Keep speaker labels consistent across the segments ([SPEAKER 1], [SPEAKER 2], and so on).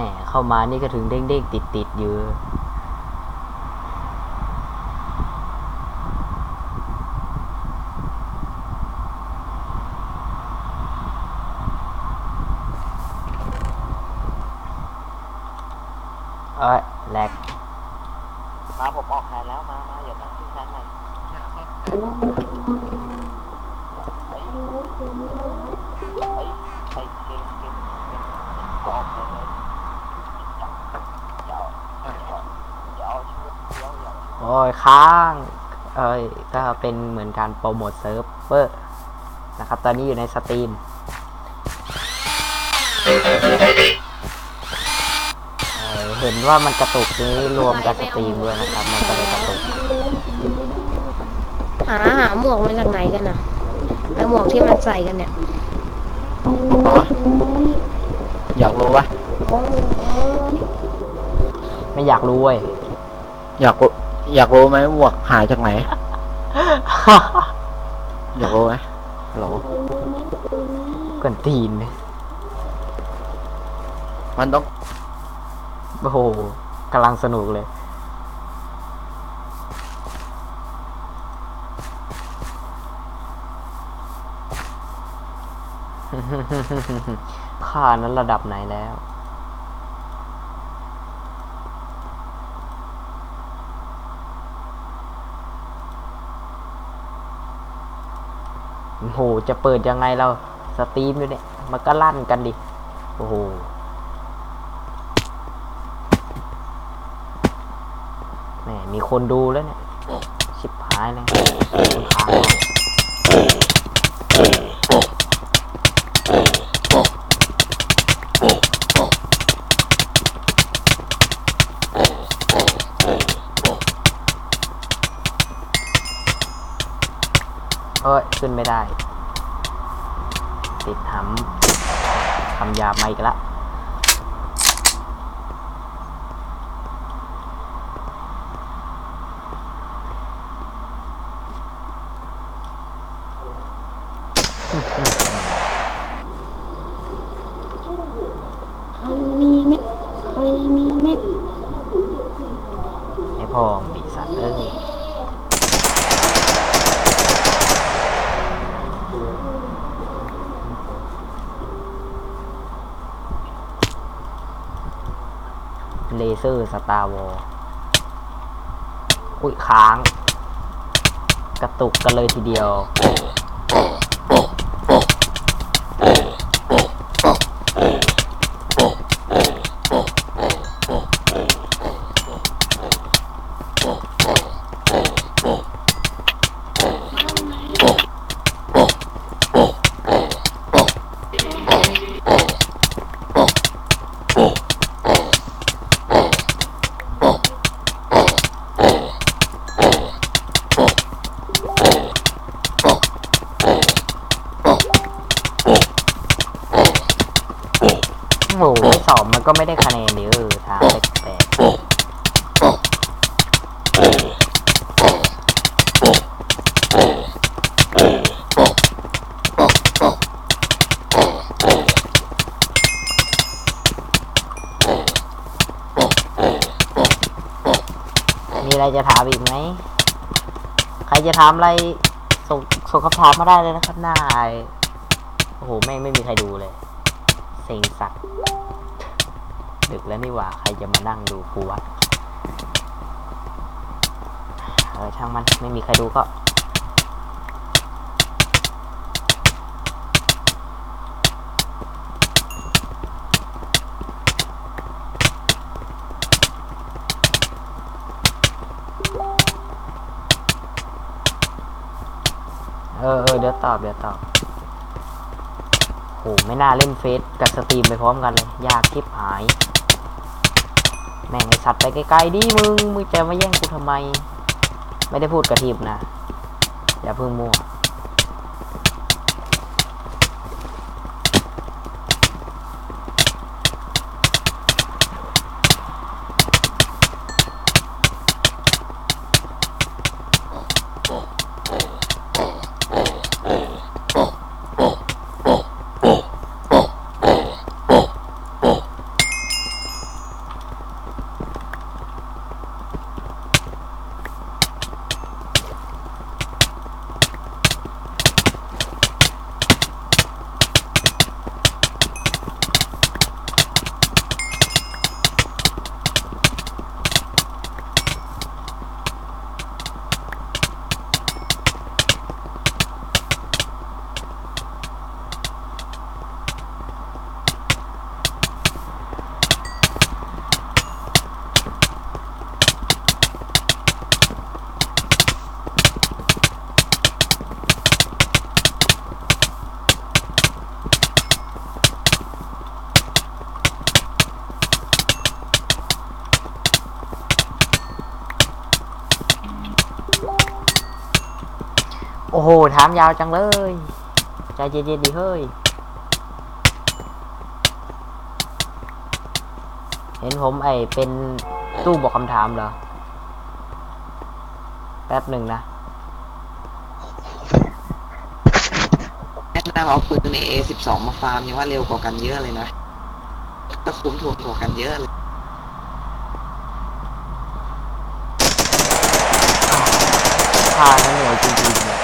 [SPEAKER 1] หมเข้ามานี่ก็ถึงเด้งๆติดๆอยู่เอ้ยแหลก
[SPEAKER 2] มาผมออกแทนแล้วมามาอย่านั่งที่ชั้นหน่อยเฮ้ยเฮ้ยใส่เกมเกมเกมออกเลยอย่าเอาอย่าเอาชีวิตเดียวอย่า
[SPEAKER 1] โอ้ยค้างเอ้ยก็เป็นเหมือนการโปรโมทเซิร์ฟเวอร์นะครับ ตอนนี้อยู่ในสตรีมเอ่อเห็นว่ามันกระตุกนี้รวมกับสตรีมด้วยนะครับ มันก็เลยกระตุก
[SPEAKER 3] หาหาหมวกมาจากไหนกันน่ะไอหมวกที่มันใส่กันเนี่ย
[SPEAKER 4] อยากรู้ปะ
[SPEAKER 1] ไม่อยากรู้เว้ย
[SPEAKER 4] อยากรู้ อยากรู้ไหมหมวกหาจากไหน อยากรู้ไหมฮัลโหล
[SPEAKER 1] กวนตีน
[SPEAKER 4] มันต้อง
[SPEAKER 1] โอ้โหกำลังสนุกเลย ข้านั้นระดับไหนแล้ว โอ้โห จะเปิดยังไงเราสตรีมด้วยเนี่ย มันก็ลั่นกันดิ โอ้โห แหม มีคนดูแล้วเนี่ย ชิบหายเลยคนค้าง อ้ยขึ้นไม่ได้ ติดหำคำหยาบมาอีกแล้ว
[SPEAKER 3] มีเม็ดเคยมีเม็ด
[SPEAKER 1] ให้พ่อปีศาจเอ้ย เลเซอร์สตาร์วอลอุ้ยค้าง กระตุกกันเลยทีเดียว ก็ไม่ได้คะแนนดิเออทางแปลกมีอะไรจะถามอีกไหม ใครจะถามอะไรส่งส่งคำถามมาได้เลยนะครับหน้าไอโอ้โหไม่งไม่มีใครดูเลย เซ็งสัตว์ ดึกแล้วนี่หว่า ใครจะมานั่งดูกูวะเออช่างมันไม่มีใครดูก็เออเออเดี๋ยวตอบ เดี๋ยวตอบโหไม่น่าเล่นเฟซกับสตรีมไปพร้อมกันเลย ยากคลิปหาย แม่งไอสัตว์ไปไกลๆดิมึง มึงจะมาแย่งกูทำไม ไม่ได้พูดกระทิบนะ อย่าเพิ่งมั่ว โอ้โห ถามยาวจังเลย ใจเย็นๆดิเฮ้ย เห็นผมไอเป็นตู้บอกคำถามเหรอ แป๊บหนึ่งนะ
[SPEAKER 2] แนะนำเอาปืนใน A12 มาฟาร์มยังว่าเร็วกว่ากันเยอะเลยนะก็คุ้มทุนกว่ากันเยอะเลย
[SPEAKER 1] ค่านั้นหน่วยจริงๆเนี่ย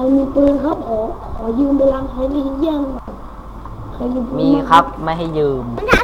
[SPEAKER 3] รมีปืนครับขอขอยืมไปล้างใช้ในเยี่ยงใครมีปืน
[SPEAKER 1] มีครับไม่ให้ยืม
[SPEAKER 3] มันถ